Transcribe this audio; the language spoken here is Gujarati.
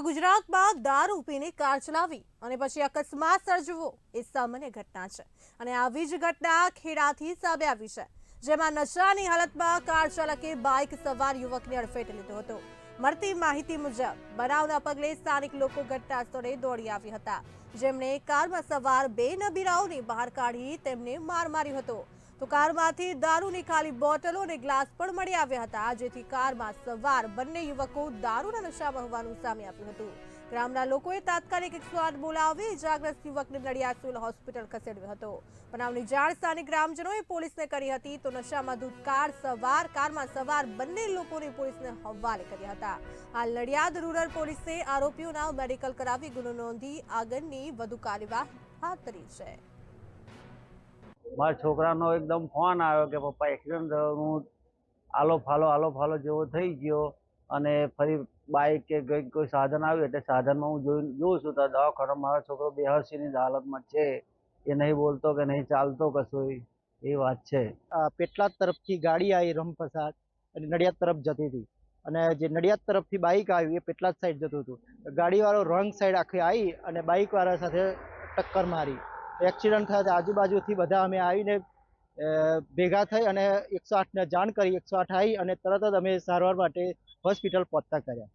તો ગુજરાતમાં દારૂ પીને કાર ચલાવી અને પછી અકસ્માત સર્જવો એ સામાન્ય ઘટના છે. અને આવી જ ઘટના ખેડાથી સામે આવી છે, જેમાં નશાની હાલતમાં કાર ચાલકે બાઇક સવાર યુવકને અડફેટે લીધો હતો. મળતી માહિતી મુજબ, બનાવના પગલે સ્થાનિક લોકો ઘટના સ્થળે દોડી આવ્યા હતા. જેમણે કારમાં સવાર બે નબીરાઓને બહાર કાઢી તેમને માર માર્યો હતો. તો કારમાંથી દારૂની ખાલી બોટલો અને ગ્લાસ પણ મળી આવ્યા હતા. જેથી કારમાં સવાર બંને યુવકો દારૂના નશામાં હોવાનું સામે આવ્યું હતું. ગ્રામના લોકોએ તાત્કાલિક એકસો આઠ બોલાવી ઇજાગ્રસ્ત યુવકને નડિયાદ સિવિલ હોસ્પિટલ ખસેડ્યો હતો. બનાવની જાણ સ્થાનિક ગ્રામજનોએ પોલીસને કરી હતી, તો નશામાં દૂધ કાર સવાર, કારમાં સવાર બંને લોકોને પોલીસને હવાલે કર્યા હતા. હાલ નડિયાદ રૂરલ પોલીસે આરોપીઓના મેડિકલ કરાવી ગુનો નોંધી આગળની વધુ કાર્યવાહી હાથ ધરી છે. મારા છોકરાનો એકદમ ફોન આવ્યો કે, પપ્પા એક્સિડન્ટ થયો. હું આલો ફાલો આલો ફાલો જેવો થઈ ગયો અને ફરી બાઇક કે કંઈક કોઈ સાધન આવ્યું એટલે સાધનમાં હું જોઈ, જોઉં છું. તો દવાખાનો મારો છોકરો બેહોશીની હાલતમાં છે. એ નહીં બોલતો કે નહીં ચાલતો કશું એ વાત છે. પેટલાદ તરફથી ગાડી આવી રમપ્રસાદ અને નડિયાદ તરફ જતી હતી. અને જે નડિયાદ તરફથી બાઇક આવ્યું એ પેટલાદ સાઈડ જતું હતું. ગાડીવાળો રોંગ સાઈડ આખી આવી અને બાઇકવાળા સાથે ટક્કર મારી. એક્સિડન્ટ થયા આજુબાજુથી બધા અમે આવીને ભેગા થઈ અને એકસો આઠને જાણ કરી, એકસો આઠ આવી અને તરત જ અમે સારવાર માટે હોસ્પિટલ પહોંચતા કર્યા.